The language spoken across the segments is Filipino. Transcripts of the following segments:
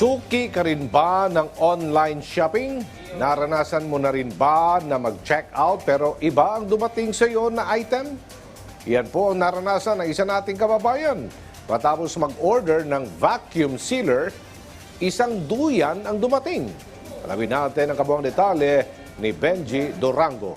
Suki ka rin ba ng online shopping? Naranasan mo na rin ba na mag-check out pero iba ang dumating sa iyo na item? Yan po ang naranasan ng isa nating kababayan. Matapos mag-order ng vacuum sealer, isang duyan ang dumating. Alamin natin ang kabuang detalye ni Benji Dorango.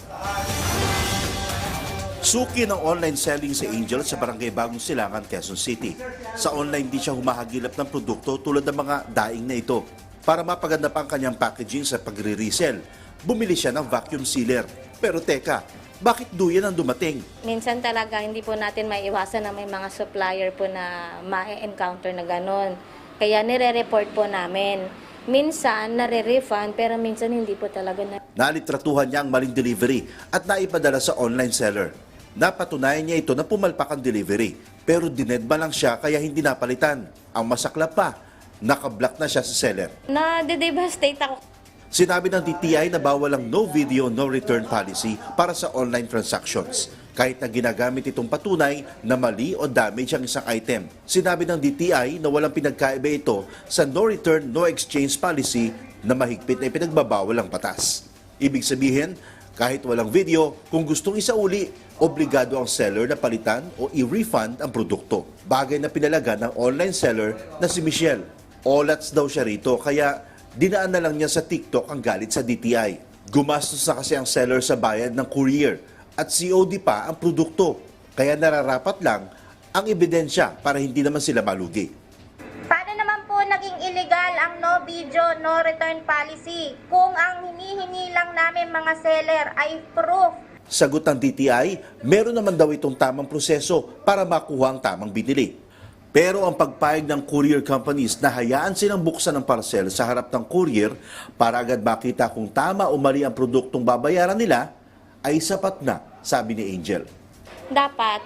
Suki ng online selling si Angel sa Barangay Bagong Silangan, Quezon City. Sa online di siya humahagilap ng produkto tulad ng mga daing na ito. Para mapaganda pa ang kanyang packaging sa pagre-resell, bumili siya ng vacuum sealer. Pero teka, bakit duyan ang dumating? Minsan talaga hindi po natin maiwasan na may mga supplier po na ma-encounter na ganon. Kaya nire-report po namin. Minsan nare-refund pero minsan hindi po talaga na Nalitratuhan niya ang maling delivery at naipadala sa online seller. Napatunayan niya ito na pumalpak ang delivery. Pero dinedma lang siya kaya hindi napalitan. Ang masaklap pa, nakablock na siya sa seller. na-devastate ako. Sinabi ng DTI na bawal ang no video, no return policy para sa online transactions. Kahit na ginagamit itong patunay na mali o damage ang isang item. Sinabi ng DTI na walang pinagkaiba ito sa no return, no exchange policy na mahigpit na ipinagbabawal ang batas. Ibig sabihin, kahit walang video, kung gustong isauli, obligado ang seller na palitan o i-refund ang produkto. Bagay na pinalaga ng online seller na si Michelle. Olats daw siya rito kaya dinaan na lang niya sa TikTok ang galit sa DTI. Gumastos na kasi ang seller sa bayad ng courier at COD pa ang produkto. Kaya nararapat lang ang ebidensya para hindi naman sila malugi. No video, no return policy kung ang hinihingi lang namin mga seller ay proof Sagot ng DTI, meron naman daw itong tamang proseso para makuha ang tamang binili. Pero ang pagpayag ng courier companies na hayaan silang buksan ang parcel sa harap ng courier para agad makita kung tama o mali ang produktong babayaran nila ay sapat na, sabi ni Angel. Dapat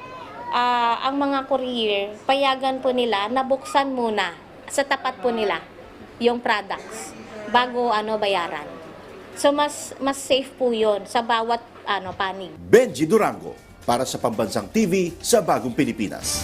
ah, ang mga courier, payagan po nila na buksan muna sa tapat po nila yung products bago ano bayaran. So mas mas safe po 'yon sa bawat ano panig. Benji Durango para sa Pambansang TV sa Bagong Pilipinas.